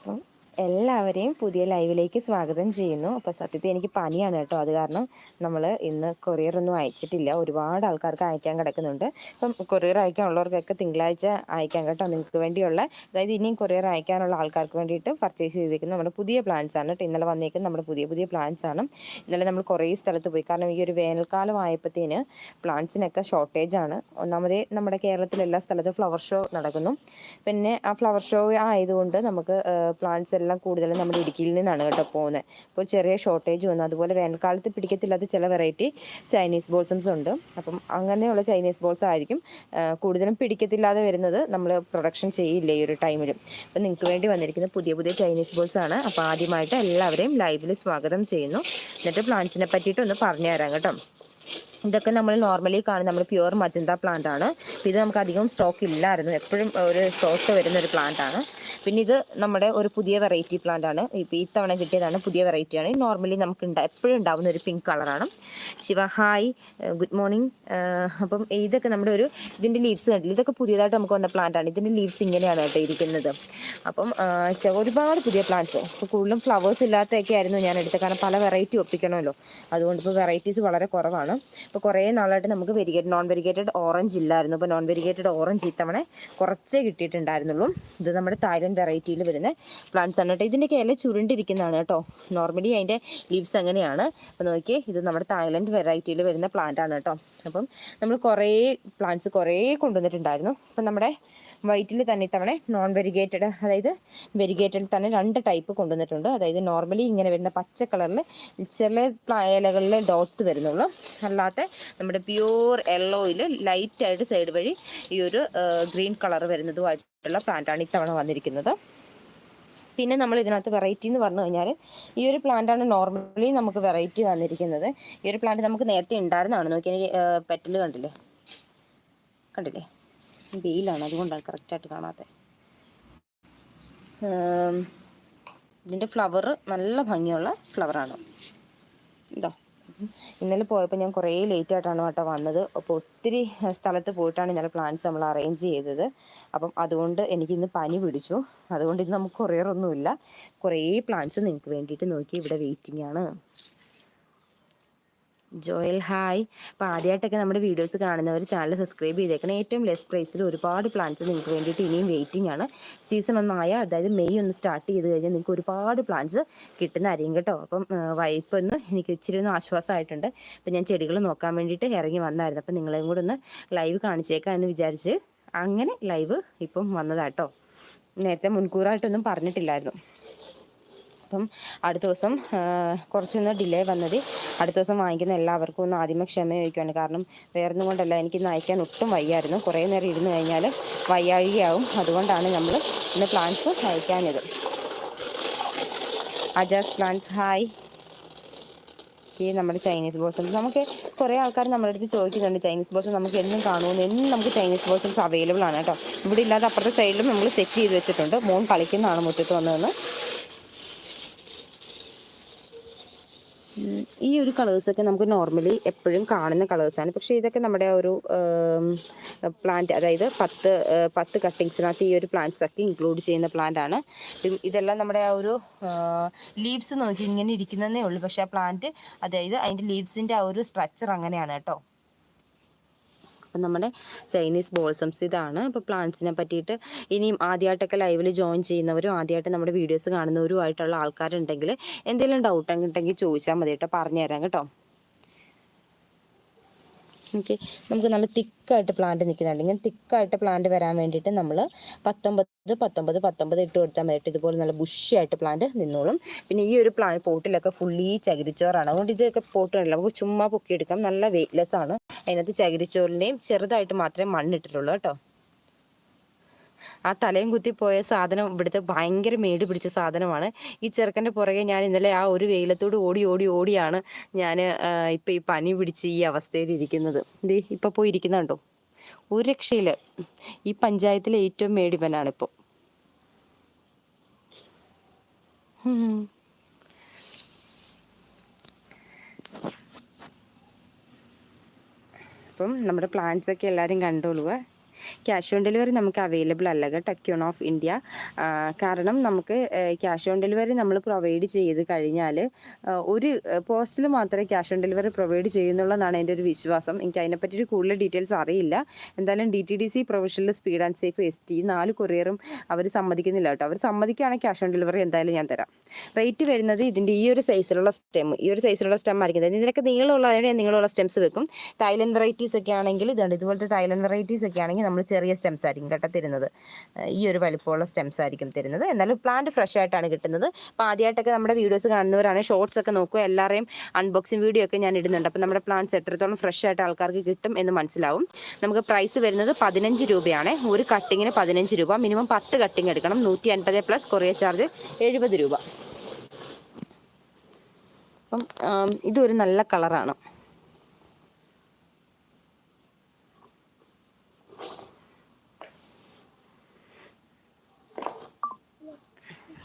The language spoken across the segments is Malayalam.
അപ്പം എല്ലാവരെയും പുതിയ ലൈവിലേക്ക് സ്വാഗതം ചെയ്യുന്നു. അപ്പോൾ സത്യത്തിൽ എനിക്ക് പനിയാണ് കേട്ടോ. അത് കാരണം നമ്മൾ ഇന്ന് കൊറിയർ ഒന്നും അയച്ചിട്ടില്ല. ഒരുപാട് ആൾക്കാർക്ക് അയക്കാൻ കിടക്കുന്നുണ്ട്. അപ്പം കൊറിയർ അയക്കാനുള്ളവർക്കൊക്കെ തിങ്കളാഴ്ച അയക്കാം കേട്ടോ നിങ്ങൾക്ക് വേണ്ടിയുള്ള. അതായത് ഇനിയും കൊറിയർ അയക്കാനുള്ള ആൾക്കാർക്ക് വേണ്ടിയിട്ട് പർച്ചേസ് ചെയ്തിരിക്കുന്ന നമ്മുടെ പുതിയ പ്ലാൻസ് ആണ് കേട്ടോ. ഇന്നലെ വന്നേക്കുന്ന നമ്മുടെ പുതിയ പുതിയ പ്ലാൻസ് ആണ്. ഇന്നലെ നമ്മൾ കുറേ സ്ഥലത്ത് പോയി. കാരണം ഈ ഒരു വേനൽക്കാലം ആയപ്പോഴത്തേന് പ്ലാന്റ്സിനൊക്കെ ഷോർട്ടേജ് ആണ്. ഒന്നാമത് നമ്മുടെ കേരളത്തിൽ എല്ലാ സ്ഥലത്തും ഫ്ലവർ ഷോ നടക്കുന്നു. പിന്നെ ആ ഫ്ലവർ ഷോ ആയതുകൊണ്ട് നമുക്ക് പ്ലാന്റ്സ് എല്ലാം കൂടുതലും നമ്മൾ ഇടുക്കിയിൽ നിന്നാണ് കേട്ടോ പോകുന്നത്. അപ്പോൾ ചെറിയ ഷോർട്ടേജ് വന്നു. അതുപോലെ വേനൽക്കാലത്ത് പിടിക്കത്തില്ലാത്ത ചില വെറൈറ്റി ചൈനീസ് ബോൾസംസ് ഉണ്ട്. അപ്പം അങ്ങനെയുള്ള ചൈനീസ് ബോൾസ് ആയിരിക്കും. കൂടുതലും പിടിക്കത്തില്ലാതെ വരുന്നത് നമ്മൾ പ്രൊഡക്ഷൻ ചെയ്യില്ല ഈ ഒരു ടൈമിൽ അപ്പം നിങ്ങൾക്ക് വേണ്ടി വന്നിരിക്കുന്ന പുതിയ പുതിയ ചൈനീസ് ബോൾസ് ആണ്. അപ്പോൾ ആദ്യമായിട്ട് എല്ലാവരെയും ലൈവിൽ സ്വാഗതം ചെയ്യുന്നു. എന്നിട്ട് പ്ലാന്റ്സിനെ പറ്റിയിട്ട് ഒന്ന് പറഞ്ഞു തരാം കേട്ടോ. ഇതൊക്കെ നമ്മൾ നോർമലി കാണുന്ന നമ്മൾ പ്യുവർ മജന്ത പ്ലാന്റ് ആണ്. ഇത് നമുക്ക് അധികം സ്റ്റോക്ക് ഇല്ലായിരുന്നു. എപ്പോഴും ഒരു ഷോർട്ട് വരുന്ന ഒരു പ്ലാന്റ് ആണ്. പിന്നെ ഇത് നമ്മുടെ ഒരു പുതിയ വെറൈറ്റി പ്ലാന്റ് ആണ്. ഇപ്പോൾ ഈ തവണ കിട്ടിയതാണ് പുതിയ വെറൈറ്റി ആണ്. നോർമലി നമുക്ക് എപ്പോഴും ഉണ്ടാവുന്ന ഒരു പിങ്ക് കളറാണ് ശിവ ഹായ് ഗുഡ് മോർണിംഗ് അപ്പം ഇതൊക്കെ നമ്മുടെ ഒരു ഇതിന്റെ ലീവ്സ് കണ്ടില്ല? ഇതൊക്കെ പുതിയതായിട്ട് നമുക്ക് വന്ന പ്ലാന്റ് ആണ്. ഇതിന്റെ ലീവ്സ് ഇങ്ങനെയാണ് കേട്ടോ ഇരിക്കുന്നത്. അപ്പം ഒരുപാട് പുതിയ പ്ലാന്റ്സ് ഇപ്പോൾ കൂടുതലും ഫ്ലവേഴ്സ് ഇല്ലാത്തതൊക്കെ ആയിരുന്നു ഞാൻ എടുത്തത്. കാരണം പല വെറൈറ്റി ഒപ്പിക്കണമല്ലോ. അതുകൊണ്ട് ഇപ്പോൾ വെറൈറ്റീസ് വളരെ കുറവാണ്. ഇപ്പോൾ കുറേ നാളായിട്ട് നമുക്ക് വെരിഗേറ്റഡ് നോൺ വെരിഗേറ്റഡ് ഓറഞ്ച് ഇല്ലായിരുന്നു. ഇപ്പോൾ നോൺ വെരിഗേറ്റഡ് ഓറഞ്ച് ഇത്തവണ കുറച്ചേ കിട്ടിയിട്ടുണ്ടായിരുന്നുള്ളൂ. ഇത് നമ്മുടെ തായ്ലൻഡ് വെറൈറ്റിയിൽ വരുന്ന പ്ലാന്റ്സ് ആണ് കേട്ടോ. ഇതിന്റെയൊക്കെ ഇല ചുരുണ്ടിരിക്കുന്നതാണ് കേട്ടോ. നോർമലി അതിന്റെ ലീവ്സ് അങ്ങനെയാണ്. അപ്പോൾ നോക്കിയേ ഇത് നമ്മുടെ തായ്ലൻഡ് വെറൈറ്റിയിൽ വരുന്ന പ്ലാന്റ് ആണ് കേട്ടോ. അപ്പം നമ്മൾ കുറേ പ്ലാന്റ്സ് കുറേ കൊണ്ടുവന്നിട്ടുണ്ടായിരുന്നു. അപ്പം നമ്മുടെ വൈറ്റിൽ തന്നെ ഇത്തവണ നോൺ വെരിഗേറ്റഡ് അതായത് വെരിഗേറ്റഡ് തന്നെ രണ്ട് ടൈപ്പ് കൊണ്ടുവന്നിട്ടുണ്ട്. അതായത് നോർമലി ഇങ്ങനെ വരുന്ന പച്ച കളറിൽ ചെറിയ ഇലകളിലെ ഡോട്ട്സ് വരുന്നുള്ളൂ. അല്ലാത്ത നമ്മുടെ പ്യൂർ യെല്ലോയിൽ ലൈറ്റായിട്ട് സൈഡ് വഴി ഈ ഒരു ഗ്രീൻ കളർ വരുന്നതുമായിട്ടുള്ള പ്ലാന്റാണ് ഇത്തവണ വന്നിരിക്കുന്നത്. പിന്നെ നമ്മൾ ഇതിനകത്ത് വെറൈറ്റി എന്ന് പറഞ്ഞു കഴിഞ്ഞാൽ ഈ ഒരു പ്ലാന്റാണ് നോർമലി നമുക്ക് വെറൈറ്റി വന്നിരിക്കുന്നത്. ഈ ഒരു പ്ലാന്റ് നമുക്ക് നേരത്തെ ഉണ്ടായിരുന്നതാണ്? നോക്കിയാൽ പെറ്റൽ കണ്ടില്ലേ? കണ്ടില്ലേ? വെയിലാണ് അതുകൊണ്ടാണ് കറക്റ്റായിട്ട് കാണാത്തത് ഇതിന്റെ ഫ്ലവർ നല്ല ഭംഗിയുള്ള ഫ്ലവറാണ് ഇതോ. ഇന്നലെ പോയപ്പോൾ ഞാൻ കുറേ ലേറ്റ് ആയിട്ടാണ് കേട്ടോ വന്നത്. അപ്പോൾ ഒത്തിരി സ്ഥലത്ത് പോയിട്ടാണ് ഇന്നലെ പ്ലാൻസ് നമ്മൾ അറേഞ്ച് ചെയ്തത്. അപ്പം അതുകൊണ്ട് എനിക്കിന്ന് പനി പിടിച്ചു. അതുകൊണ്ട് ഇന്ന് നമുക്ക് ഒന്നുമില്ല. കുറേ പ്ലാൻസ് നിങ്ങൾക്ക് വേണ്ടിയിട്ട് നോക്കി ഇവിടെ വെയിറ്റിംഗ് ആണ്. Joel hi. അപ്പോൾ ആദ്യമായിട്ടൊക്കെ നമ്മുടെ വീഡിയോസ് കാണുന്നവർ ചാനൽ സബ്സ്ക്രൈബ് ചെയ്തേക്കണം. ഏറ്റവും ലെസ് പ്രൈസിൽ ഒരുപാട് പ്ലാൻസ് നിങ്ങൾക്ക് വേണ്ടിയിട്ട് ഇനിയും വെയിറ്റിംഗ് ആണ്. സീസൺ ഒന്നായ അതായത് മെയ് ഒന്ന് സ്റ്റാർട്ട് ചെയ്ത് കഴിഞ്ഞാൽ നിങ്ങൾക്ക് ഒരുപാട് പ്ലാൻസ് കിട്ടുന്നതായിരിക്കും കേട്ടോ. അപ്പം വൈപ്പ് ഒന്ന് എനിക്ക് ഇച്ചിരി ഒന്ന് ആശ്വാസമായിട്ടുണ്ട് അപ്പം ഞാൻ ചെടികൾ നോക്കാൻ വേണ്ടിയിട്ട് ഇറങ്ങി വന്നായിരുന്നു. അപ്പം നിങ്ങളെയും കൂടെ ഒന്ന് ലൈവ് കാണിച്ചേക്കാം എന്ന് വിചാരിച്ച് അങ്ങനെ ലൈവ് ഇപ്പം വന്നതാട്ടോ നേരത്തെ മുൻകൂറായിട്ടൊന്നും പറഞ്ഞിട്ടില്ലായിരുന്നു. അപ്പം അടുത്ത ദിവസം കുറച്ചൊന്ന് ഡിലേ വന്നത് അടുത്ത ദിവസം വാങ്ങിക്കുന്ന എല്ലാവർക്കും ഒന്ന് ആദ്യമേ ക്ഷമ ചോദിക്കുകയാണ് കാരണം വേറൊന്നും കൊണ്ടല്ല എനിക്കിന്ന് അയക്കാൻ ഒട്ടും വയ്യായിരുന്നു. കുറേ നേരം ഇരുന്ന് കഴിഞ്ഞാൽ വയ്യാഴികയാവും അതുകൊണ്ടാണ് നമ്മൾ ഇന്ന് പ്ലാന്റ്സ് അയക്കാഞ്ഞത് അജാസ് പ്ലാന്റ്സ് ഹായ് ഈ നമ്മുടെ ചൈനീസ് ബോൾസംസ് നമുക്ക് കുറേ ആൾക്കാർ നമ്മുടെ അടുത്ത് ചോദിക്കുന്നുണ്ട് ചൈനീസ് ബോൾസം നമുക്ക് എന്നും കാണുമെന്ന്. എന്നും നമുക്ക് ചൈനീസ് ബോൾസംസ് അവൈലബിൾ ആണ് കേട്ടോ. ഇവിടെ ഇല്ലാതെ അപ്പുറത്തെ സൈഡിലും നമ്മൾ സെറ്റ് ചെയ്ത് വെച്ചിട്ടുണ്ട്. മോൻ കളിക്കുന്നതാണ് മുറ്റത്ത് വന്നതെന്ന്. ഈ ഒരു കളേഴ്സൊക്കെ നമുക്ക് നോർമലി എപ്പോഴും കാണുന്ന കളേഴ്സാണ് പക്ഷേ ഇതൊക്കെ നമ്മുടെ ഒരു പ്ലാന്റ് അതായത് പത്ത് പത്ത് കട്ടിങ്സിനകത്ത് ഈ ഒരു പ്ലാന്റ്സ് ഒക്കെ ഇൻക്ലൂഡ് ചെയ്യുന്ന പ്ലാന്റ് ആണ്. ഇതെല്ലാം നമ്മുടെ ആ ഒരു ലീവ്സ് നോക്കി ഇങ്ങനെ ഇരിക്കുന്നതേ ഉള്ളൂ. പക്ഷേ ആ പ്ലാന്റ് അതായത് അതിന്റെ ലീവ്സിന്റെ ആ ഒരു സ്ട്രക്ചർ അങ്ങനെയാണ് കേട്ടോ. അപ്പം നമ്മുടെ ചൈനീസ് ബോൾസംസ് ഇതാണ്. അപ്പോൾ പ്ലാന്റ്സിനെ പറ്റിയിട്ട് ഇനിയും ആദ്യമായിട്ടൊക്കെ ലൈവിൽ ജോയിൻ ചെയ്യുന്നവരും ആദ്യമായിട്ട് നമ്മുടെ വീഡിയോസ് കാണുന്നവരും ആയിട്ടുള്ള ആൾക്കാരുണ്ടെങ്കിൽ എന്തെങ്കിലും ഡൗട്ട് ഉണ്ടെങ്കിൽ ചോദിച്ചാൽ മതി കേട്ടോ. പറഞ്ഞുതരാം കേട്ടോ. ഓക്കെ നമുക്ക് നല്ല തിക്കായിട്ട് പ്ലാന്റ് നിൽക്കുന്നുണ്ട് ഇങ്ങനെ തിക്കായിട്ട് പ്ലാന്റ് വരാൻ വേണ്ടിയിട്ട് നമ്മൾ പത്തൊമ്പത് പത്തൊമ്പത് പത്തൊമ്പത് ഇട്ട് കൊടുത്താൽ മതി. ഇതുപോലെ നല്ല ബുഷിയായിട്ട് പ്ലാന്റ് നിന്നോളും. പിന്നെ ഈ ഒരു പ്ലാന്റ് പോട്ടിലൊക്കെ ഫുള്ളി ചകിരിച്ചോറാണ്. അതുകൊണ്ട് ഇതൊക്കെ പോട്ട് കണ്ടില്ല നമുക്ക് ചുമ്മാ പൊക്കിയെടുക്കാം. നല്ല വെയിറ്റ്ലെസ് ആണ്. അതിനകത്ത് ചകിരിച്ചോറിന്റെയും ചെറുതായിട്ട് മാത്രമേ മണ്ണിട്ടിട്ടുള്ളൂ കേട്ടോ. ആ തലയും കുത്തിപ്പോയ സാധനം ഇവിടുത്തെ ഭയങ്കര മേടി പിടിച്ച സാധനമാണ്. ഈ ചെറുക്കന്റെ പുറകെ ഞാൻ ഇന്നലെ ആ ഒരു വെയിലത്തോട് ഓടി ഓടി ഓടിയാണ് ഞാൻ ഇപ്പം ഈ പനി പിടിച്ച് ഈ അവസ്ഥയിൽ ഇരിക്കുന്നത്. ദേ ഇപ്പം പോയി ഇരിക്കുന്നുണ്ടോ ഒരു രക്ഷയില്ല. ഈ പഞ്ചായത്തിലെ ഏറ്റവും മേടിപ്പനാണ് ഇപ്പോൾ അപ്പം നമ്മുടെ പ്ലാൻസ് ഒക്കെ എല്ലാവരും കണ്ടോളുക ക്യാഷ് ഓൺ ഡെലിവറി നമുക്ക് അവൈലബിൾ അല്ല കേട്ടോ ക്യൂൺ ഓഫ് ഇന്ത്യ കാരണം നമുക്ക് ക്യാഷ് ഓൺ ഡെലിവറി നമ്മൾ പ്രൊവൈഡ് ചെയ്ത് കഴിഞ്ഞാൽ ഒരു പോസ്റ്റിൽ മാത്രമേ ക്യാഷ് ഓൺ ഡെലിവറി പ്രൊവൈഡ് ചെയ്യുന്നുള്ളതാണ് എന്റെ ഒരു വിശ്വാസം. എനിക്ക് അതിനെപ്പറ്റി കൂടുതൽ ഡീറ്റെയിൽസ് അറിയില്ല. എന്തായാലും D T D C professional speed and safe S T നാല് കൊറിയറും അവർ സമ്മതിക്കുന്നില്ല കേട്ടോ. അവർ സമ്മതിക്കുകയാണെങ്കിൽ ക്യാഷ് ഓൺ ഡെലിവറി എന്തായാലും ഞാൻ തരാം. റേറ്റ് വരുന്നത് ഇതിന്റെ ഈ ഒരു സൈസിലുള്ള സ്റ്റെം ഈ ഒരു സൈസിലുള്ള സ്റ്റെം ആയിരിക്കും. ഇതിനൊക്കെ നീളമുള്ള അതിനെ നീളമുള്ള സ്റ്റെംസ് വെക്കും. തൈലൻഡ് വെറൈറ്റീസ് ഒക്കെ ആണെങ്കിൽ ഇതുണ്ട് ഇതുപോലത്തെ തൈലൻഡ് വെറൈറ്റീസ് ഒക്കെ ആണെങ്കിൽ നമ്മൾ ചെറിയ സ്റ്റെംസ് ആയിരിക്കും കേട്ടോ തരുന്നത്. ഈ ഒരു വലിപ്പമുള്ള സ്റ്റെംസ് ആയിരിക്കും തരുന്നത്. എന്നാലും പ്ലാന്റ് ഫ്രഷ് ആയിട്ടാണ് കിട്ടുന്നത്. അപ്പോൾ ആദ്യമായിട്ടൊക്കെ നമ്മുടെ വീഡിയോസ് കാണുന്നവരാണ് ഷോർട്സ് ഒക്കെ നോക്കുക. എല്ലാവരെയും അൺബോക്സിങ് വീഡിയോ ഒക്കെ ഞാൻ ഇടുന്നുണ്ട്. അപ്പോൾ നമ്മുടെ പ്ലാന്റ്സ് എത്രത്തോളം ഫ്രഷ് ആയിട്ട് ആൾക്കാർക്ക് കിട്ടും എന്ന് മനസ്സിലാവും. നമുക്ക് പ്രൈസ് വരുന്നത് പതിനഞ്ച് രൂപയാണ്. ഒരു കട്ടിങ്ങിന് പതിനഞ്ച് രൂപ. മിനിമം പത്ത് കട്ടിങ് എടുക്കണം. നൂറ്റി അൻപത് പ്ലസ് കൊറിയർ ചാർജ് എഴുപത് രൂപ. അപ്പം ഇതൊരു നല്ല കളറാണ്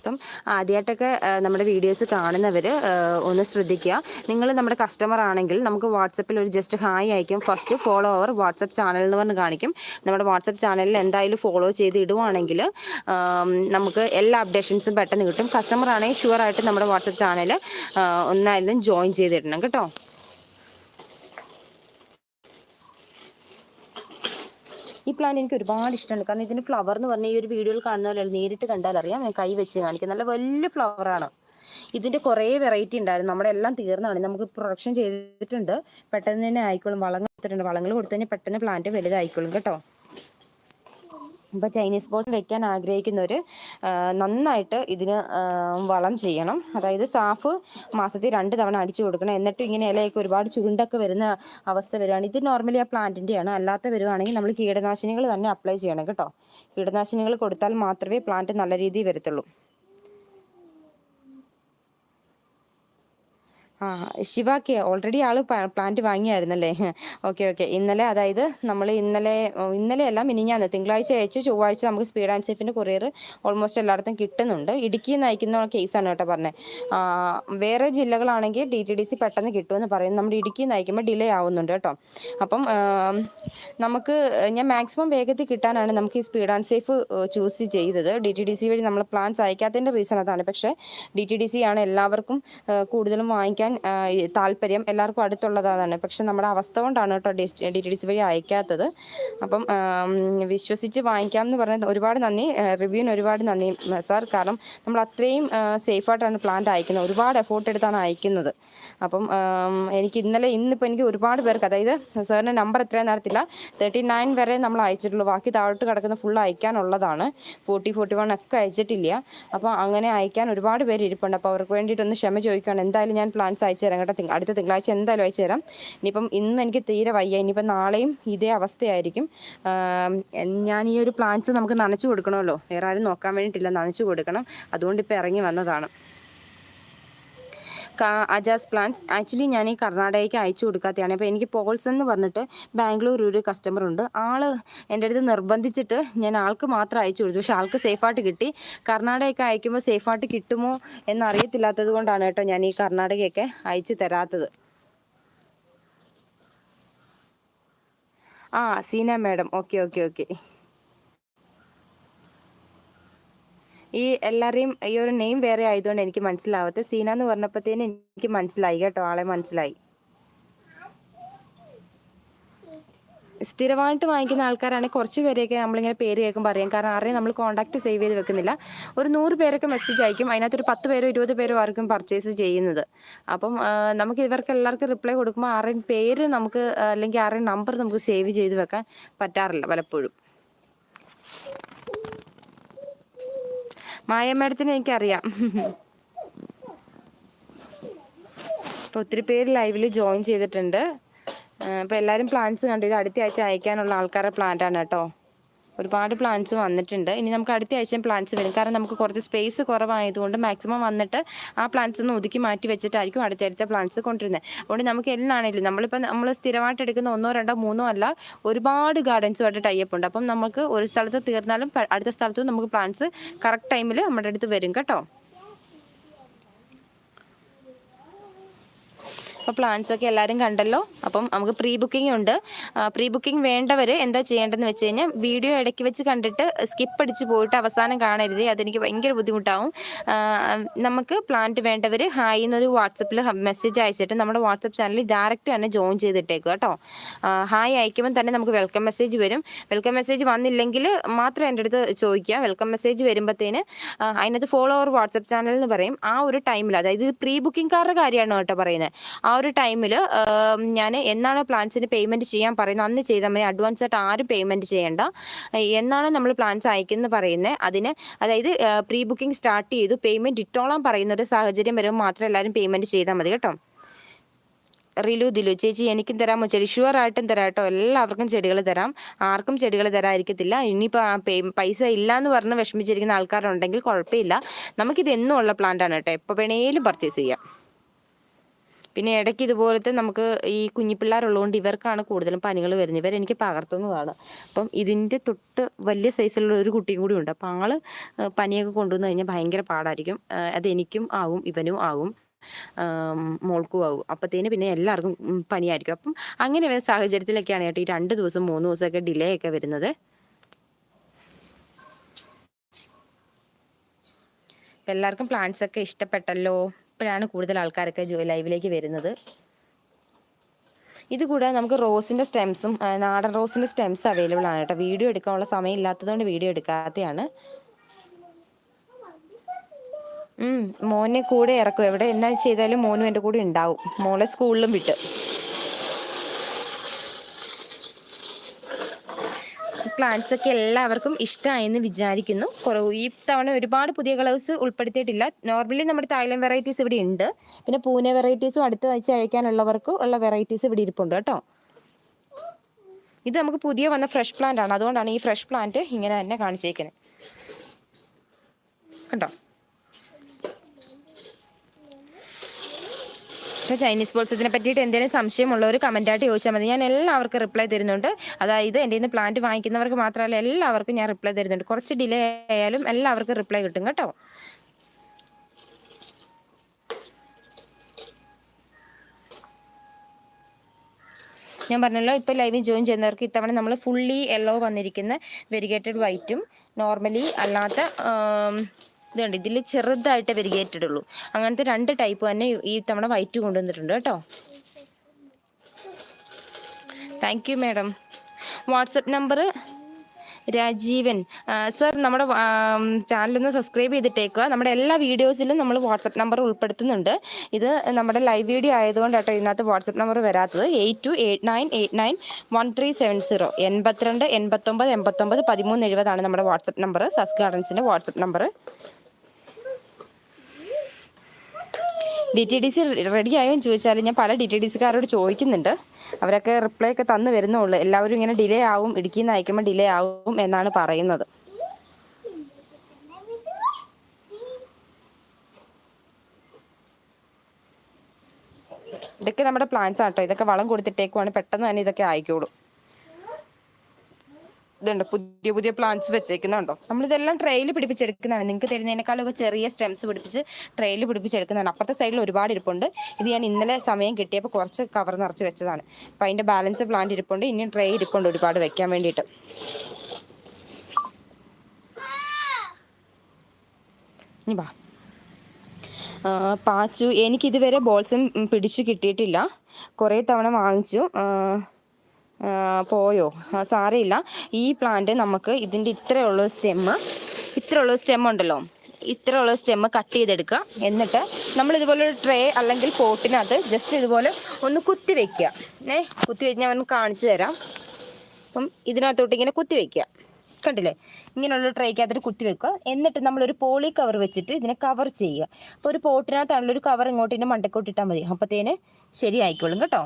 അപ്പം ആദ്യമായിട്ടൊക്കെ നമ്മുടെ വീഡിയോസ് കാണുന്നവർ ഒന്ന് ശ്രദ്ധിക്കുക. നിങ്ങൾ നമ്മുടെ കസ്റ്റമർ ആണെങ്കിൽ നമുക്ക് വാട്സപ്പിൽ ഒരു ജസ്റ്റ് ഹായ് അയക്കും first follow our WhatsApp channel എന്ന് പറഞ്ഞ് കാണിക്കും. നമ്മുടെ വാട്സപ്പ് ചാനലിൽ എന്തായാലും ഫോളോ ചെയ്ത് ഇടുവാണെങ്കിൽ നമുക്ക് എല്ലാ അപ്ഡേഷൻസും പെട്ടെന്ന് കിട്ടും. കസ്റ്റമർ ആണെങ്കിൽ ഷുവറായിട്ട് നമ്മുടെ വാട്സപ്പ് ചാനൽ ഒന്നായാലും ജോയിൻ ചെയ്തിടണം കേട്ടോ? ഈ പ്ലാന്റ് എനിക്ക് ഒരുപാട് ഇഷ്ടമുണ്ട്. കാരണം ഇതിന് ഫ്ലവർ എന്ന് പറഞ്ഞാൽ ഈ ഒരു വീഡിയോയിൽ കാണുന്ന പോലെ നേരിട്ട് കണ്ടാൽ അറിയാം. ഞാൻ കൈ വെച്ച് കാണിക്കും. നല്ല വലിയ ഫ്ലവറാണ് ഇതിന്റെ കുറേ വെറൈറ്റി ഉണ്ടായിരുന്നു. നമ്മുടെ എല്ലാം തീർന്നാണ്. നമുക്ക് പ്രൊഡക്ഷൻ ചെയ്തിട്ടുണ്ട്. പെട്ടെന്ന് തന്നെ ആയിക്കോളും. വളങ്ങൾ കൊടുത്തിട്ടുണ്ട്. വളങ്ങൾ കൊടുത്തു കഴിഞ്ഞാൽ പെട്ടെന്ന് പ്ലാന്റ് വലുതായിക്കോളും. കേട്ടോ. ഇപ്പോൾ ചൈനീസ് ബോൾസ് വെക്കാൻ ആഗ്രഹിക്കുന്നവർ നന്നായിട്ട് ഇതിന് വളം ചെയ്യണം. അതായത് സാഫ് മാസത്തിൽ രണ്ട് തവണ അടിച്ചു കൊടുക്കണം. എന്നിട്ട് ഇങ്ങനെ ഇലയൊക്കെ ഒരുപാട് ചുരുണ്ടൊക്കെ വരുന്ന അവസ്ഥ വരുവാണ്. ഇത് നോർമലി ആ പ്ലാന്റിന്റെയാണ് അല്ലാത്ത വരുവാണെങ്കിൽ നമ്മൾ കീടനാശിനികൾ തന്നെ അപ്ലൈ ചെയ്യണം കേട്ടോ. കീടനാശിനികൾ കൊടുത്താൽ മാത്രമേ പ്ലാന്റ് നല്ല രീതിയിൽ വരത്തുള്ളൂ. ആ ശിവാക്ക് ഓൾറെഡി ആൾ പ്ലാന്റ് വാങ്ങിയായിരുന്നല്ലേ? ഓക്കെ ഓക്കെ ഇന്നലെ അതായത് നമ്മൾ ഇന്നലെ ഇന്നലെ അല്ല മിനിഞ്ഞാന്ന് തിങ്കളാഴ്ച അയച്ച് ചൊവ്വാഴ്ച നമുക്ക് സ്പീഡ് ആൻഡ് സേഫിന്റെ കൊറിയർ ഓൾമോസ്റ്റ് എല്ലായിടത്തും കിട്ടുന്നുണ്ട്. ഇടുക്കി നയിക്കുന്ന കേസാണ് കേട്ടോ പറഞ്ഞത് വേറെ ജില്ലകളാണെങ്കിൽ ഡി ടി ഡി സി പെട്ടെന്ന് കിട്ടുമെന്ന് പറയുന്നു നമ്മുടെ ഇടുക്കി നയിക്കുമ്പോൾ ഡിലേ ആവുന്നുണ്ട് കേട്ടോ. അപ്പം നമുക്ക് ഞാൻ മാക്സിമം വേഗത്തിൽ കിട്ടാനാണ് നമുക്ക് ഈ സ്പീഡ് ആൻഡ് സേഫ് ചൂസ് ചെയ്തത്. ഡി ടി ഡി സി വഴി നമ്മൾ പ്ലാൻസ് അയക്കാത്തതിന്റെ റീസൺ അതാണ്. പക്ഷേ ഡി ടി ഡി സി ആണ് എല്ലാവർക്കും കൂടുതലും വാങ്ങിക്കാൻ അയക്കാൻ താല്പര്യം എല്ലാവർക്കും അടുത്തുള്ളതാണ്. പക്ഷെ നമ്മുടെ അവസ്ഥ കൊണ്ടാണ് കേട്ടോ ഡി ടി ഡി സി വഴി അയക്കാത്തത്. അപ്പം വിശ്വസിച്ച് വാങ്ങിക്കാം എന്ന് പറഞ്ഞാൽ ഒരുപാട് നന്ദി. റിവ്യൂവിന് ഒരുപാട് നന്ദി സാർ. കാരണം നമ്മൾ അത്രയും സേഫായിട്ടാണ് പ്ലാന്റ് അയക്കുന്നത്. ഒരുപാട് എഫോർട്ട് എടുത്താണ് അയക്കുന്നത്. അപ്പം എനിക്ക് ഇന്നലെ ഇന്നിപ്പോൾ എനിക്ക് ഒരുപാട് പേർക്ക് അതായത് സാറിന്റെ നമ്പർ എത്രയാണെന്ന് അറിയത്തില്ല. തേർട്ടി നയൻ വരെ നമ്മൾ അയച്ചിട്ടുള്ളൂ. ബാക്കി താഴോട്ട് കിടക്കുന്ന ഫുൾ അയക്കാനുള്ളതാണ്. ഫോർട്ടി ഫോർട്ടി വൺ ഒക്കെ അയച്ചിട്ടില്ല. അപ്പോൾ അങ്ങനെ അയക്കാൻ ഒരുപാട് പേര് ഇരിപ്പുണ്ട്. അപ്പോൾ അവർക്ക് വേണ്ടിയിട്ടൊന്ന് ക്ഷമ ചോദിക്കുകയാണ്. എന്തായാലും ഞാൻ പ്ലാൻ ചാൻസ് അയച്ചു തരാം കേട്ടോ. അടുത്ത തിങ്കളാഴ്ച എന്തായാലും അയച്ചു തരാം. ഇനിയിപ്പം ഇന്ന് എനിക്ക് തീരെ വയ്യ. ഇനിയിപ്പം നാളെയും ഇതേ അവസ്ഥയായിരിക്കും. ഞാൻ ഈ ഒരു പ്ലാന്റ്സ് നമുക്ക് നനച്ചു കൊടുക്കണമല്ലോ. വേറെ ആരും നോക്കാൻ വേണ്ടിയിട്ടില്ല. നനച്ചു കൊടുക്കണം. അതുകൊണ്ട് ഇപ്പം ഇറങ്ങി വന്നതാണ്. അജാസ് പ്ലാന്റ്സ്. ആക്ച്വലി ഞാൻ ഈ കർണാടകയ്ക്ക് അയച്ചു കൊടുക്കാത്തതാണ് അപ്പോൾ എനിക്ക് പോൾസ് എന്ന് പറഞ്ഞിട്ട് ബാംഗ്ലൂർ ഒരു കസ്റ്റമർ ഉണ്ട്. ആൾ എന്റെ അടുത്ത് നിർബന്ധിച്ചിട്ട് ഞാൻ ആൾക്ക് മാത്രം അയച്ചു കൊടുത്തു. പക്ഷേ ആൾക്ക് സേഫായിട്ട് കിട്ടി. കർണാടകയൊക്കെ അയക്കുമ്പോൾ സേഫായിട്ട് കിട്ടുമോ എന്നറിയത്തില്ലാത്തത് കൊണ്ടാണ് കേട്ടോ ഞാൻ ഈ കർണാടകയൊക്കെ അയച്ചു തരാത്തത്. ആ Seena madam. Okay okay okay. ഈ എല്ലാവരെയും ഈ ഒരു നെയിം വേറെ ആയതുകൊണ്ട് എനിക്ക് മനസ്സിലാവത്തെ. സീന എന്ന് പറഞ്ഞപ്പോഴത്തേന് എനിക്ക് മനസ്സിലായി കേട്ടോ ആളെ മനസ്സിലായി. സ്ഥിരമായിട്ട് വാങ്ങിക്കുന്ന ആൾക്കാരാണെങ്കിൽ കുറച്ച് പേരെയൊക്കെ നമ്മളിങ്ങനെ പേര് കേൾക്കുമ്പോൾ അറിയാം. കാരണം ആരെയും നമ്മൾ കോൺടാക്ട് സേവ് ചെയ്ത് വെക്കുന്നില്ല. ഒരു നൂറ് പേരൊക്കെ മെസ്സേജ് അയക്കും. അതിനകത്തൊരു പത്ത് പേരോ ഇരുപത് പേരോ ആർക്കും പർച്ചേസ് ചെയ്യുന്നത്. അപ്പം നമുക്ക് ഇവർക്ക് എല്ലാവർക്കും റിപ്ലൈ കൊടുക്കുമ്പോൾ ആരുടെയും പേര് നമുക്ക് അല്ലെങ്കിൽ ആരുടെയും നമ്പർ നമുക്ക് സേവ് ചെയ്ത് വെക്കാൻ പറ്റാറില്ല പലപ്പോഴും. മായ മാഡത്തിന് എനിക്കറിയാം. അപ്പോൾ ഒത്തിരി പേര് ലൈവിൽ ജോയിൻ ചെയ്തിട്ടുണ്ട്. അപ്പോൾ എല്ലാവരും പ്ലാൻസ് കണ്ടു. ഇത് അടുത്ത ആഴ്ച അയക്കാനുള്ള ആൾക്കാരുടെ പ്ലാന്റാണ് കേട്ടോ. ഒരുപാട് പ്ലാന്റ്സ് വന്നിട്ടുണ്ട്. ഇനി നമുക്ക് അടുത്ത ആഴ്ചയും പ്ലാന്റ്സ് വരും. കാരണം നമുക്ക് കുറച്ച് സ്പേസ് കുറവായതുകൊണ്ട് മാക്സിമം വന്നിട്ട് ആ പ്ലാന്റ്സ് ഒന്ന് ഒതുക്കി മാറ്റി വെച്ചിട്ടായിരിക്കും അടുത്ത അടുത്ത പ്ലാന്റ്സ് കൊണ്ടുവരുന്നത്. അതുകൊണ്ട് നമുക്ക് എല്ലാണെങ്കിലും നമ്മളിപ്പോൾ നമ്മൾ സ്ഥിരമായിട്ട് എടുക്കുന്ന ഒന്നോ രണ്ടോ മൂന്നോ അല്ല ഒരുപാട് ഗാർഡൻസുമായിട്ട് ടൈപ്പ് ഉണ്ട്. അപ്പം നമുക്ക് ഒരു സ്ഥലത്ത് തീർന്നാലും അടുത്ത സ്ഥലത്തും നമുക്ക് പ്ലാന്റ്സ് കറക്റ്റ് ടൈമിൽ നമ്മുടെ അടുത്ത് വരും. കേട്ടോ? അപ്പോൾ പ്ലാൻസ് ഒക്കെ എല്ലാവരും കണ്ടല്ലോ. അപ്പം നമുക്ക് പ്രീ ബുക്കിംഗ് ഉണ്ട്. പ്രീ ബുക്കിംഗ് വേണ്ടവർ എന്താ ചെയ്യേണ്ടതെന്ന് വെച്ച് കഴിഞ്ഞാൽ വീഡിയോ ഇടയ്ക്ക് വെച്ച് കണ്ടിട്ട് സ്കിപ്പ് അടിച്ച് പോയിട്ട് അവസാനം കാണരുത്. അതെനിക്ക് ഭയങ്കര ബുദ്ധിമുട്ടാവും. നമുക്ക് പ്ലാന്റ് വേണ്ടവർ ഹായ് എന്നൊരു വാട്സപ്പിൽ മെസ്സേജ് അയച്ചിട്ട് നമ്മുടെ വാട്സപ്പ് ചാനലിൽ ഡയറക്റ്റ് തന്നെ ജോയിൻ ചെയ്തിട്ടേക്കുക കേട്ടോ. ഹായ് അയക്കുമ്പോൾ തന്നെ നമുക്ക് വെൽക്കം മെസ്സേജ് വരും. വെൽക്കം മെസ്സേജ് വന്നില്ലെങ്കിൽ മാത്രം എന്റെ അടുത്ത് ചോദിക്കുക. വെൽക്കം മെസ്സേജ് വരുമ്പോഴത്തേന് അതിനകത്ത് ഫോളോ അവർ വാട്സപ്പ് ചാനൽ എന്ന് പറയും. ആ ഒരു ടൈമിൽ അതായത് പ്രീ ബുക്കിംഗ് ബുക്കിംഗ്കാരുടെ കാര്യമാണ് കേട്ടോ പറയുന്നത്. ആ ഒരു ടൈമിൽ ഞാൻ എന്നാണോ പ്ലാൻസിന് പേയ്മെന്റ് ചെയ്യാൻ പറയുന്നത് അന്ന് ചെയ്താൽ മതി. അഡ്വാൻസ് ആയിട്ട് ആരും പേയ്മെന്റ് ചെയ്യേണ്ട. എന്നാണോ നമ്മൾ പ്ലാൻസ് അയക്കുന്നത് പറയുന്നത് അതിന് അതായത് പ്രീ ബുക്കിംഗ് സ്റ്റാർട്ട് ചെയ്തു പേയ്മെന്റ് ഇട്ടോളാൻ പറയുന്ന ഒരു സാഹചര്യം വരുമ്പോൾ മാത്രം എല്ലാവരും പേയ്മെന്റ് ചെയ്താൽ മതി കേട്ടോ. റിലു ദിലു ചേച്ചി എനിക്കും തരാമോ ചെടി ഷുവർ ആയിട്ടും തരാം കേട്ടോ. എല്ലാവർക്കും ചെടികൾ തരാം. ആർക്കും ചെടികൾ തരാതിരിക്കത്തില്ല. ഇനിയിപ്പോൾ പൈസ ഇല്ല എന്ന് പറഞ്ഞ് വിഷമിച്ചിരിക്കുന്ന ആൾക്കാരുണ്ടെങ്കിൽ കുഴപ്പമില്ല. നമുക്കിത് എന്നും ഉള്ള പ്ലാന്റ് ആണ് കേട്ടോ. എപ്പോൾ വേണേലും പർച്ചേസ് ചെയ്യാം. പിന്നെ ഇടയ്ക്ക് ഇതുപോലത്തെ നമുക്ക് ഈ കുഞ്ഞിപ്പിള്ളേരുള്ളതുകൊണ്ട് ഇവർക്കാണ് കൂടുതലും പനികൾ വരുന്നത്. ഇവർ എനിക്ക് പകർത്തുന്നതാണ്. അപ്പം ഇതിന്റെ തൊട്ട് വലിയ സൈസിലുള്ള ഒരു കുട്ടിയും കൂടി ഉണ്ട്. അപ്പം ആൾ പനിയൊക്കെ കൊണ്ടുവന്ന് കഴിഞ്ഞാൽ ഭയങ്കര പാടായിരിക്കും. അതെനിക്കും ആവും ഇവനും ആവും മോൾക്കും ആവും. അപ്പത്തേന് പിന്നെ എല്ലാവർക്കും പനിയായിരിക്കും. അപ്പം അങ്ങനെ വരുന്ന സാഹചര്യത്തിലൊക്കെയാണ് കേട്ടോ ഈ രണ്ട് ദിവസം മൂന്ന് ദിവസമൊക്കെ ഡിലേ ഒക്കെ വരുന്നത്. അപ്പം എല്ലാവർക്കും പ്ലാന്റ്സ് ഒക്കെ ഇഷ്ടപ്പെട്ടല്ലോ? ഇപ്പോഴാണ് കൂടുതൽ ആൾക്കാരൊക്കെ ലൈവിലേക്ക് വരുന്നത്. ഇത് കൂടാതെ നമുക്ക് റോസിന്റെ സ്റ്റെംസും നാടൻ റോസിന്റെ സ്റ്റെംസ് അവൈലബിൾ ആണ് കേട്ടോ. വീഡിയോ എടുക്കാനുള്ള സമയം ഇല്ലാത്തതുകൊണ്ട് വീഡിയോ എടുക്കാത്തതാണ് മോനെ കൂടെ ഇറക്കും. എവിടെ എന്നാ ചെയ്താലും മോനും എന്റെ കൂടെ ഉണ്ടാവും. മോളെ സ്കൂളിലും വിട്ട്. പ്ലാന്റ്സ് ഒക്കെ എല്ലാവർക്കും ഇഷ്ടമായെന്ന് വിചാരിക്കുന്നു. കുറവ് ഈ തവണ ഒരുപാട് പുതിയ കളേഴ്സ് ഉൾപ്പെടുത്തിയിട്ടില്ല. നോർമലി നമ്മുടെ തായ്ലൻഡ് വെറൈറ്റീസ് ഇവിടെ ഉണ്ട്. പിന്നെ പൂനെ വെറൈറ്റീസും അടുത്ത ആഴ്ച അയക്കാനുള്ളവർക്ക് ഉള്ള വെറൈറ്റീസ് ഇവിടെ ഇരിപ്പുണ്ട് കേട്ടോ. ഇത് നമുക്ക് പുതിയ വന്ന ഫ്രഷ് പ്ലാന്റ് ആണ്. അതുകൊണ്ടാണ് ഈ ഫ്രഷ് പ്ലാന്റ് ഇങ്ങനെ തന്നെ കാണിച്ചേക്കുന്നത് കണ്ടോ? ഇപ്പോൾ ചൈനീസ് ബോൾസത്തിനെ പറ്റിയിട്ട് എന്തെങ്കിലും സംശയമുള്ളവർ കമന്റായിട്ട് ചോദിച്ചാൽ മതി. ഞാൻ എല്ലാവർക്കും റിപ്ലൈ തരുന്നുണ്ട്. അതായത് എന്റെ ഇന്ന് പ്ലാന്റ് വാങ്ങിക്കുന്നവർക്ക് മാത്രമല്ല എല്ലാവർക്കും ഞാൻ റിപ്ലൈ തരുന്നുണ്ട്. കുറച്ച് ഡിലേ ആയാലും എല്ലാവർക്കും റിപ്ലൈ കിട്ടും കേട്ടോ. ഞാൻ പറഞ്ഞല്ലോ ഇപ്പോൾ ലൈവിൽ ജോയിൻ ചെയ്യുന്നവർക്ക് ഇത്തവണ നമ്മൾ ഫുള്ളി യെല്ലോ വന്നിരിക്കുന്ന വെരിഗേറ്റഡ് വൈറ്റും നോർമലി അല്ലാത്ത ഇതുണ്ട്. ഇതിൽ ചെറുതായിട്ട് വെരിഗേറ്റഡ് ഉള്ളൂ അങ്ങനത്തെ രണ്ട് ടൈപ്പ് തന്നെ ഈ തവണ വൈറ്റ് കൊണ്ടുവന്നിട്ടുണ്ട് കേട്ടോ. Thank you madam WhatsApp number Rajeevan. Sir നമ്മുടെ ചാനലൊന്ന് സബ്സ്ക്രൈബ് ചെയ്തിട്ടേക്കുക. നമ്മുടെ എല്ലാ വീഡിയോസിലും നമ്മൾ വാട്സപ്പ് നമ്പർ ഉൾപ്പെടുത്തുന്നുണ്ട്. ഇത് നമ്മുടെ ലൈവ് വീഡിയോ ആയതുകൊണ്ട് കേട്ടോ ഇതിനകത്ത് വാട്സപ്പ് നമ്പർ വരാത്തത്. Eight two eight nine eight nine one three seven zero എൺപത്തിരണ്ട് എൺപത്തൊമ്പത് എൺപത്തൊമ്പത് പതിമൂന്ന് എഴുപതാണ് നമ്മുടെ വാട്സപ്പ് നമ്പർ സസ് ഗാർഡൻസിന്റെ WhatsApp number D T D C ready ആയോ എന്ന് ചോദിച്ചാൽ ഞാൻ പല ഡി ടി ഡി സിക്കാരോട് ചോദിക്കുന്നുണ്ട്. അവരൊക്കെ റിപ്ലൈ ഒക്കെ തന്നു വരുന്നുള്ളൂ. എല്ലാവരും ഇങ്ങനെ ഡിലേ ആവും ഇടുക്കിയിൽ നിന്ന് അയക്കുമ്പോൾ ഡിലേ ആവും എന്നാണ് പറയുന്നത്. ഇതൊക്കെ നമ്മുടെ പ്ലാൻസ് ആട്ടോ. ഇതൊക്കെ വളം കൊടുത്തിട്ടേക്കുവാണ്. പെട്ടെന്ന് തന്നെ ഇതൊക്കെ ആയിക്കോളും. ഇതുണ്ട്. പുതിയ പുതിയ പ്ലാന്റ്സ് വെച്ചേക്കുന്നുണ്ടോ? നമ്മളിതെല്ലാം ട്രെയിൽ പിടിപ്പിച്ചെടുക്കുന്നതാണ്. നിങ്ങൾക്ക് തരുന്നതിനേക്കാളൊക്കെ ചെറിയ സ്റ്റെംസ് പിടിപ്പിച്ച് ട്രെയിൽ പിടിപ്പിച്ചെടുക്കുന്നതാണ്. അപ്പുറത്തെ സൈഡിൽ ഒരുപാട് ഇരിപ്പുണ്ട്. ഇത് ഞാൻ ഇന്നലെ സമയം കിട്ടിയപ്പോൾ കുറച്ച് കവർ നിറച്ച് വെച്ചതാണ്. അപ്പം അതിന്റെ ബാലൻസ് പ്ലാന്റ് ഇരിപ്പുണ്ട്. ഇനിയും ട്രേ ഇരിപ്പുണ്ട് ഒരുപാട് വെക്കാൻ വേണ്ടിയിട്ട്. ഇനി വാ. പാച്ചു എനിക്കിതുവരെ ബോൾസും പിടിച്ചു കിട്ടിയിട്ടില്ല. കുറേ തവണ വാങ്ങിച്ചു. പോയോ? ആ, സാരമില്ല ഈ പ്ലാന്റ് നമുക്ക് ഇതിന്റെ ഇത്രയുള്ള സ്റ്റെമ്മ് ഇത്രയുള്ള സ്റ്റെം ഉണ്ടല്ലോ. ഇത്രയുള്ള സ്റ്റെമ്മ് കട്ട് ചെയ്തെടുക്കുക. എന്നിട്ട് നമ്മൾ ഇതുപോലെ ഒരു ട്രേ അല്ലെങ്കിൽ പോട്ടിനകത്ത് ജസ്റ്റ് ഇതുപോലെ ഒന്ന് കുത്തി വെക്കുക. ഏ കുത്തി വെച്ച് ഞാൻ ഒന്ന് കാണിച്ചു തരാം. അപ്പം ഇതിനകത്തോട്ട് ഇങ്ങനെ കുത്തി വെക്കുക. കണ്ടില്ലേ? ഇങ്ങനെയുള്ള ട്രേക്കകത്തിട്ട് കുത്തി വെക്കുക. എന്നിട്ട് നമ്മളൊരു പോളി കവർ വെച്ചിട്ട് ഇതിനെ കവർ ചെയ്യുക. അപ്പോൾ ഒരു പോട്ടിനകത്താണല്ലോ ഒരു കവർ ഇങ്ങോട്ട് ഇതിന്റെ മണ്ടക്കോട്ട് ഇട്ടാൽ മതി. അപ്പോഴത്തേന് ശരിയായിക്കോളും കേട്ടോ.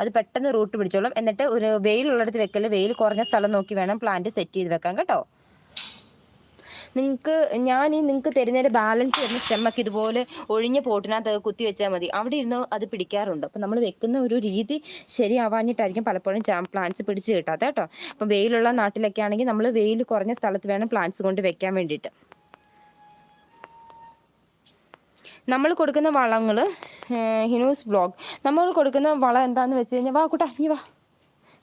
അത് പെട്ടെന്ന് റൂട്ട് പിടിച്ചോളും. എന്നിട്ട് ഒരു വെയിലുള്ളിടത്ത് വെക്കൽ. വെയിൽ കുറഞ്ഞ സ്ഥലം നോക്കി വേണം പ്ലാന്റ് സെറ്റ് ചെയ്ത് വെക്കാൻ കേട്ടോ. നിങ്ങൾക്ക് ഞാൻ ഈ നിങ്ങൾക്ക് തരുന്നതിന്റെ ബാലൻസ് വരുന്ന സ്റ്റെമ്മൊക്കെ ഇതുപോലെ ഒഴിഞ്ഞ പോട്ടിനകത്ത് കുത്തി വെച്ചാൽ മതി. അവിടെ ഇരുന്ന് അത് പിടിക്കാറുണ്ട്. അപ്പം നമ്മൾ വെക്കുന്ന ഒരു രീതി ശരിയാവാഞ്ഞിട്ടായിരിക്കും പലപ്പോഴും ചാ പ്ലാന്റ്സ് പിടിച്ച് കിട്ടാത്ത കേട്ടോ. അപ്പം വെയിലുള്ള നാട്ടിലൊക്കെ ആണെങ്കിൽ നമ്മൾ വെയിൽ കുറഞ്ഞ സ്ഥലത്ത് വേണം പ്ലാന്റ്സ് കൊണ്ട് വെക്കാൻ വേണ്ടിയിട്ട്. നമ്മൾ കൊടുക്കുന്ന വളങ്ങൾ ഹിനൂസ് ബ്ലോഗ് നമ്മൾ കൊടുക്കുന്ന വളം എന്താണെന്ന് വെച്ച് കഴിഞ്ഞാൽ വാ കൂട്ടാ നീ വാ.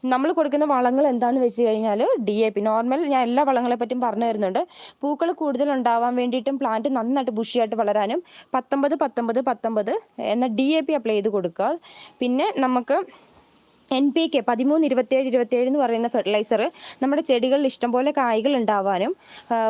നമ്മൾ കൊടുക്കുന്ന വളങ്ങൾ എന്താണെന്ന് വെച്ച് കഴിഞ്ഞാൽ ഡി എ പി നോർമൽ ഞാൻ എല്ലാ വളങ്ങളെ പറ്റിയും പറഞ്ഞു തരുന്നുണ്ട്. പൂക്കൾ കൂടുതൽ ഉണ്ടാവാൻ വേണ്ടിയിട്ടും പ്ലാന്റ് നന്നായിട്ട് ബുഷിയായിട്ട് വളരാനും പത്തൊമ്പത് പത്തൊമ്പത് പത്തൊമ്പത് എന്ന ഡി എ പി അപ്ലൈ ചെയ്ത് കൊടുക്കുക. പിന്നെ നമുക്ക് എൻ പി കെ പതിമൂന്ന് ഇരുപത്തേഴ് ഇരുപത്തേഴ് എന്ന് പറയുന്ന ഫെർട്ടിലൈസർ നമ്മുടെ ചെടികളിൽ ഇഷ്ടംപോലെ കായ്കൾ ഉണ്ടാവാനും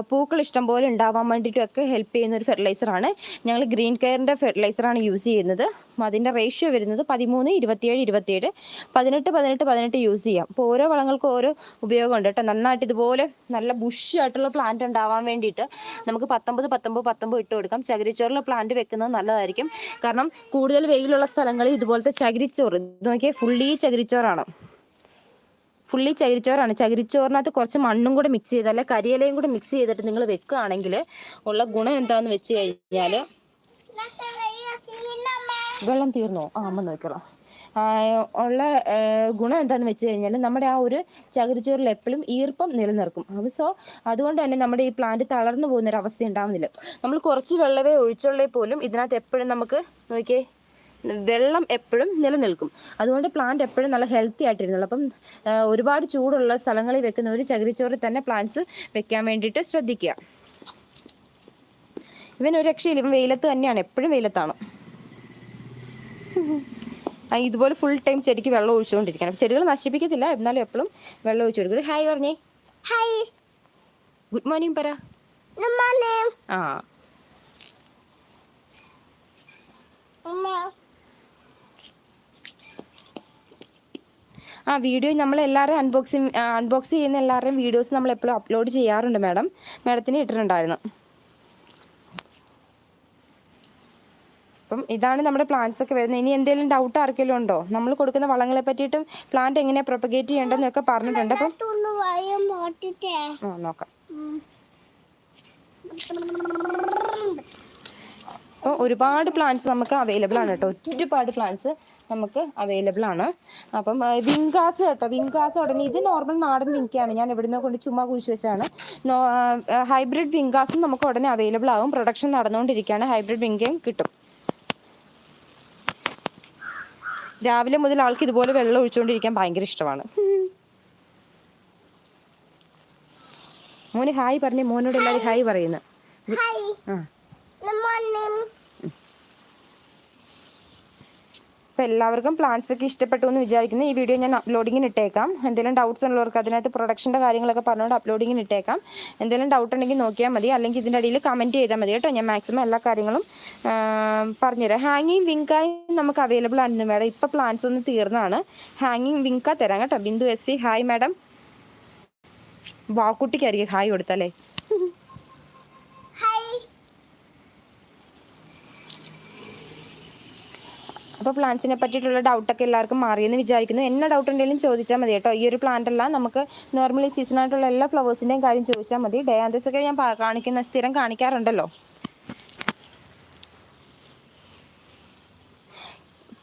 പൂക്കൾ ഇഷ്ടംപോലെ ഉണ്ടാവാൻ വേണ്ടിയിട്ടും ഒക്കെ ഹെൽപ്പ് ചെയ്യുന്ന ഒരു ഫെർട്ടിലൈസറാണ് ഞങ്ങൾ ഗ്രീൻ കെയറിന്റെ ഫെർട്ടിലൈസറാണ് യൂസ് ചെയ്യുന്നത്. അതിന്റെ റേഷ്യോ വരുന്നത് പതിമൂന്ന് ഇരുപത്തിയേഴ് ഇരുപത്തിയേഴ്. പതിനെട്ട് പതിനെട്ട് പതിനെട്ട് യൂസ് ചെയ്യാം. അപ്പോൾ ഓരോ വളങ്ങൾക്കും ഓരോ ഉപയോഗമുണ്ട് കേട്ടോ. നന്നായിട്ട് ഇതുപോലെ നല്ല ബുഷായിട്ടുള്ള പ്ലാന്റ് ഉണ്ടാവാൻ വേണ്ടിയിട്ട് നമുക്ക് പത്തൊമ്പത് പത്തൊമ്പത് പത്തൊമ്പത് ഇട്ട് കൊടുക്കാം. ചകിരിച്ചോറിലെ പ്ലാന്റ് വെക്കുന്നത് നല്ലതായിരിക്കും. കാരണം കൂടുതൽ വെയിലുള്ള സ്ഥലങ്ങളിൽ ഇതുപോലത്തെ ചകിരിച്ചോറ് ഇത് നോക്കിയാൽ ഫുള്ളി ചകിരിച്ചോറാണ്. ഫുള്ളി ചകിരിച്ചോറാണ്. ചകിരിച്ചോറിനകത്ത് കുറച്ച് മണ്ണും കൂടെ മിക്സ് ചെയ്ത് അല്ലെ കരിയിലയും കൂടെ മിക്സ് ചെയ്തിട്ട് നിങ്ങൾ വെക്കുകയാണെങ്കിൽ ഉള്ള ഗുണം എന്താണെന്ന് വെച്ച് കഴിഞ്ഞാൽ വെള്ളം തീർന്നോ? ആ അമ്മ നോക്കിക്കോളാം. ഉള്ള ഗുണം എന്താണെന്ന് വെച്ച് കഴിഞ്ഞാൽ നമ്മുടെ ആ ഒരു ചകിരിച്ചോറിൽ എപ്പോഴും ഈർപ്പം നിലനിർക്കും. അപ്പോൾ സോ അതുകൊണ്ട് തന്നെ നമ്മുടെ ഈ പ്ലാന്റ് തളർന്നു പോകുന്ന ഒരു അവസ്ഥ ഉണ്ടാവുന്നില്ല. നമ്മൾ കുറച്ച് വെള്ളമേ ഒഴിച്ചുള്ളേ പോലും ഇതിനകത്ത് എപ്പോഴും നമുക്ക് നോക്കിയേ വെള്ളം എപ്പോഴും നിലനിൽക്കും. അതുകൊണ്ട് പ്ലാന്റ് എപ്പോഴും നല്ല ഹെൽത്തി ആയിട്ടിരുന്നുള്ളൂ അപ്പം ഒരുപാട് ചൂടുള്ള സ്ഥലങ്ങളിൽ വെക്കുന്ന ഒരു ചകിരിച്ചോറിൽ തന്നെ പ്ലാന്റ്സ് വെക്കാൻ വേണ്ടിയിട്ട് ശ്രദ്ധിക്കുക. ഇവൻ ഒരു രക്ഷയില്ല. ഇവൻ വെയിലത്ത് തന്നെയാണ്. എപ്പോഴും വെയിലത്താണ്. ഇതുപോലെ ഫുൾ ടൈം ചെടിക്ക് വെള്ളം ഒഴിച്ചുകൊണ്ടിരിക്കണം. ചെടികൾ നശിപ്പിക്കത്തില്ല എന്നാലും എപ്പോഴും വെള്ളം ഒഴിച്ചു കൊടുക്കും. ഹായ് പറഞ്ഞേ. ഹായ്. ഗുഡ് മോർണിംഗ് പറ. ആ. ആ വീഡിയോ നമ്മൾ എല്ലാവരും അൺബോക്സിങ് അൺബോക്സ് ചെയ്യുന്ന എല്ലാവരുടെയും വീഡിയോസ് നമ്മൾ എപ്പോഴും അപ്ലോഡ് ചെയ്യാറുണ്ട് മാഡം മാഡത്തിന് ഇട്ടിട്ടുണ്ടായിരുന്നു. അപ്പം ഇതാണ് നമ്മുടെ പ്ലാന്റ്സ് ഒക്കെ വരുന്നത്. ഇനി എന്തെങ്കിലും ഡൗട്ട് ആർക്കെങ്കിലും ഉണ്ടോ? നമ്മൾ കൊടുക്കുന്ന വളങ്ങളെ പറ്റിയിട്ടും പ്ലാന്റ് എങ്ങനെ പ്രൊപ്പഗേറ്റ് ചെയ്യേണ്ടതെന്നൊക്കെ പറഞ്ഞിട്ടുണ്ട്. അപ്പം നോക്കാം. അപ്പോൾ ഒരുപാട് പ്ലാന്റ്സ് നമുക്ക് അവൈലബിൾ ആണ് കേട്ടോ. ഒരുപാട് പ്ലാന്റ്സ് നമുക്ക് അവൈലബിൾ ആണ്. അപ്പം വിങ്കാസ് കേട്ടോ. വിങ്കാസ് ഉടനെ ഇത് നോർമൽ നാടൻ വിങ്കയാണ്. ഞാൻ എവിടുന്നോ കൊണ്ട് ചുമ്മാ കുഴിച്ച് വെച്ചാണ് ഹൈബ്രിഡ് വിങ്കാസും നമുക്ക് ഉടനെ അവൈലബിൾ ആകും പ്രൊഡക്ഷൻ നടന്നുകൊണ്ടിരിക്കുകയാണ്. ഹൈബ്രിഡ് വിങ്കയും കിട്ടും. രാവിലെ മുതൽ ആൾക്ക് ഇതുപോലെ വെള്ളം ഒഴിച്ചുകൊണ്ടിരിക്കാൻ ഭയങ്കര ഇഷ്ടമാണ്. മോന് ഹായ് പറഞ്ഞേ മോനോട് എല്ലാവരും ഹായ് പറയുന്നു. ആ. അപ്പോൾ എല്ലാവർക്കും പ്ലാന്റ്സ് ഒക്കെ ഇഷ്ടപ്പെട്ടു എന്ന് വിചാരിക്കുന്നു. ഈ വീഡിയോ ഞാൻ അപ്ലോഡിങ്ങിന് ഇട്ടേക്കാം. എന്തെങ്കിലും ഡൗട്ട്സ് ഉള്ളവർക്ക് അതിനകത്ത് പ്രൊഡക്ഷന്റെ കാര്യങ്ങളൊക്കെ പറഞ്ഞുകൊണ്ട് അപ്ലോഡിങ്ങിന് ഇട്ടേക്കാം. എന്തെങ്കിലും ഡൗട്ട് ഉണ്ടെങ്കിൽ നോക്കിയാൽ മതി. അല്ലെങ്കിൽ ഇതിന്റെ അടിയിൽ കമന്റ് ചെയ്താൽ മതി കേട്ടോ. ഞാൻ മാക്സിമം എല്ലാ കാര്യങ്ങളും പറഞ്ഞുതരാം. ഹാങ്ങിങ് വിങ്കായും നമുക്ക് അവൈലബിൾ ആണെന്ന് മാഡം ഇപ്പോൾ പ്ലാന്റ്സ് ഒന്ന് തീർന്നാണ്. ഹാങ്ങിങ് വിങ്ക തരാം കേട്ടോ. ബിന്ദു എസ് ഹായ് മാഡം വാക്കുട്ടിക്കായിരിക്കും ഹായ് കൊടുത്തല്ലേ ഹായ് അപ്പോൾ പ്ലാന്റ്സിനെ പറ്റിയിട്ടുള്ള ഡൗട്ടൊക്കെ എല്ലാവർക്കും മാറിയെന്ന് വിചാരിക്കുന്നു. എന്നെ ഡൗട്ട് ഉണ്ടെങ്കിലും ചോദിച്ചാൽ മതി കേട്ടോ. ഈ ഒരു പ്ലാന്റ് അല്ല നമുക്ക് നോർമലി സീസണായിട്ടുള്ള എല്ലാ ഫ്ലവേഴ്സിന്റെയും കാര്യം ചോദിച്ചാൽ മതി. ഡയാന്തസ് ഒക്കെ ഞാൻ കാണിക്കുന്ന സ്ഥിരം കാണിക്കാറുണ്ടല്ലോ.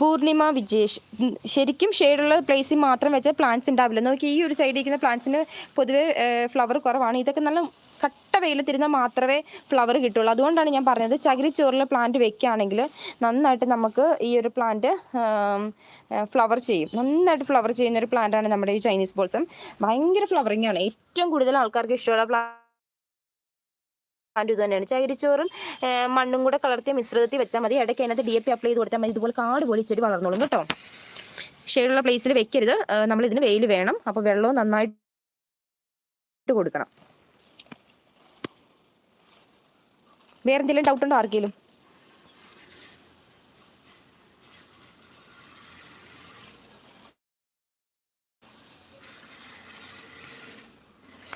പൂർണിമ വിജേഷ്. ശരിക്കും ഷെയ്ഡുള്ള പ്ലേസിൽ മാത്രം വെച്ചാൽ പ്ലാന്റ്സ് ഉണ്ടാവില്ല. നോക്കി ഈ ഒരു സൈഡിൽ ഇരിക്കുന്ന പ്ലാന്റ്സിന് പൊതുവേ ഫ്ലവർ കുറവാണ്. ഇതൊക്കെ നല്ല കട്ട വെയിലത്തിരുന്നാൽ മാത്രമേ ഫ്ലവർ കിട്ടുള്ളൂ. അതുകൊണ്ടാണ് ഞാൻ പറഞ്ഞത് ചകിരിച്ചോറിൽ പ്ലാന്റ് വെക്കുകയാണെങ്കിൽ നന്നായിട്ട് നമുക്ക് ഈ ഒരു പ്ലാന്റ് ഫ്ലവർ ചെയ്യും. നന്നായിട്ട് ഫ്ലവർ ചെയ്യുന്ന ഒരു പ്ലാന്റാണ് നമ്മുടെ ഈ ചൈനീസ് ബോൾസം ഭയങ്കര ഫ്ലവറിംഗ് ആണ്. ഏറ്റവും കൂടുതൽ ആൾക്കാർക്ക് ഇഷ്ടമുള്ള പ്ലാ പ്ലാന്റ് ഇത് തന്നെയാണ്. ചകിരിച്ചോറും മണ്ണും കൂടെ കലർത്തിയ മിശ്രിതത്തിൽ വെച്ചാൽ മതി. ഇടയ്ക്ക് അതിനകത്ത് ഡി എ പി അപ്ലൈ ചെയ്ത് കൊടുത്താൽ മതി. ഇതുപോലെ കാട് പോലെ ചെടി വളർന്നോളും കേട്ടോ. ഷെയ്ഡുള്ള പ്ലേസിൽ വെക്കരുത്. നമ്മൾ ഇതിന് വെയിൽ വേണം. അപ്പോൾ വെള്ളവും നന്നായിട്ട് കൊടുക്കണം. വേറെ എന്തെങ്കിലും ഡൗട്ട് ഉണ്ടോ ആർക്കെങ്കിലും?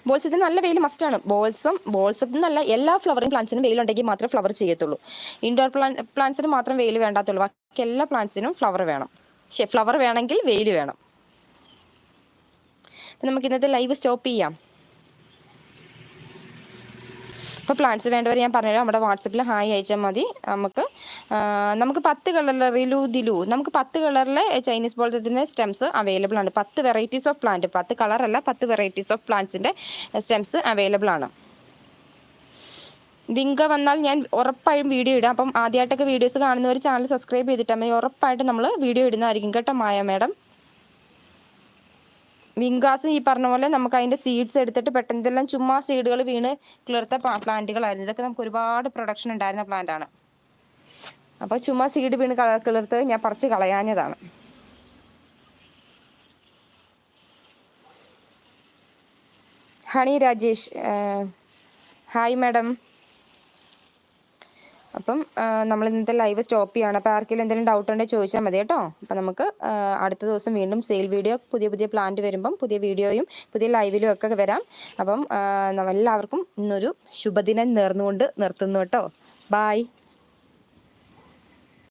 ബോൾസത്തിന് നല്ല വെയിൽ മസ്റ്റാണ് ബോൾസും ബോൾസത്തിൽ നിന്നല്ല എല്ലാ ഫ്ലവറിങ് പ്ലാന്റ്സിനും വെയിൽ ഉണ്ടെങ്കിൽ മാത്രമേ ഫ്ലവർ ചെയ്യത്തുള്ളൂ. ഇൻഡോർ പ്ലാന്റ് പ്ലാന്റ്സിന് മാത്രം വെയിൽ വേണ്ടാത്തുള്ളൂ. ബാക്കി എല്ലാ പ്ലാന്റ്സിനും ഫ്ലവർ വേണം. ഫ്ലവർ വേണമെങ്കിൽ വെയിൽ വേണം. നമുക്ക് ഇന്നത്തെ ലൈവ് സ്റ്റോപ്പ് ചെയ്യാം. അപ്പോൾ പ്ലാന്റ്സ് വേണ്ടവർ ഞാൻ പറഞ്ഞുതരാം. നമ്മുടെ വാട്സപ്പിൽ ഹായ് അയച്ചാൽ മതി. നമുക്ക് നമുക്ക് പത്ത് കളറിലെ റിലു ദിലു. നമുക്ക് പത്ത് കളറിലെ ചൈനീസ് ബോൾസത്തിന്റെ സ്റ്റെംസ് അവൈലബിൾ ആണ്. പത്ത് വെറൈറ്റീസ് ഓഫ് പ്ലാന്റ് പത്ത് കളറല്ല പത്ത് വെറൈറ്റീസ് ഓഫ് പ്ലാന്റ്സിന്റെ സ്റ്റെംസ് അവൈലബിൾ ആണ്. വിങ്ക വന്നാൽ ഞാൻ ഉറപ്പായും വീഡിയോ ഇടാം. അപ്പം ആദ്യമായിട്ടൊക്കെ വീഡിയോസ് കാണുന്നവർ ചാനൽ സബ്സ്ക്രൈബ് ചെയ്തിട്ടാൽ മതി ഉറപ്പായിട്ട് നമ്മൾ വീഡിയോ ഇടുന്നതായിരിക്കും കേട്ടോ മായ മാഡം വിങ്കാസും ഈ പറഞ്ഞ പോലെ നമുക്ക് അതിന്റെ സീഡ്സ് എടുത്തിട്ട് പെട്ടെന്ന് ഇതെല്ലാം ചുമ്മാ സീഡുകൾ വീണ് കിളിർത്ത പ്ലാന്റുകളായിരുന്നു ഇതൊക്കെ നമുക്ക് ഒരുപാട് പ്രൊഡക്ഷൻ ഉണ്ടായിരുന്ന പ്ലാന്റ് ആണ്. അപ്പോൾ ചുമ്മാ സീഡ് വീണ് കള- കിളിർത്ത് ഞാൻ പറിച്ച് കളയാഞ്ഞതാണ്. Honey Rajesh hi madam. അപ്പം നമ്മൾ ഇന്നത്തെ ലൈവ് സ്റ്റോപ്പ് ചെയ്യാണ്. അപ്പോൾ ആർക്കെങ്കിലും എന്തെങ്കിലും ഡൗട്ട് ഉണ്ടെങ്കിൽ ചോദിച്ചാൽ മതി കേട്ടോ. അപ്പം നമുക്ക് അടുത്ത ദിവസം വീണ്ടും സെയിൽ വീഡിയോ പുതിയ പുതിയ പ്ലാന്റ് വരുമ്പം പുതിയ വീഡിയോയും പുതിയ ലൈവിലും ഒക്കെ വരാം. അപ്പം എല്ലാവർക്കും ഇന്നൊരു ശുഭദിനം നേർന്നുകൊണ്ട് നിർത്തുന്നു കേട്ടോ. ബായ്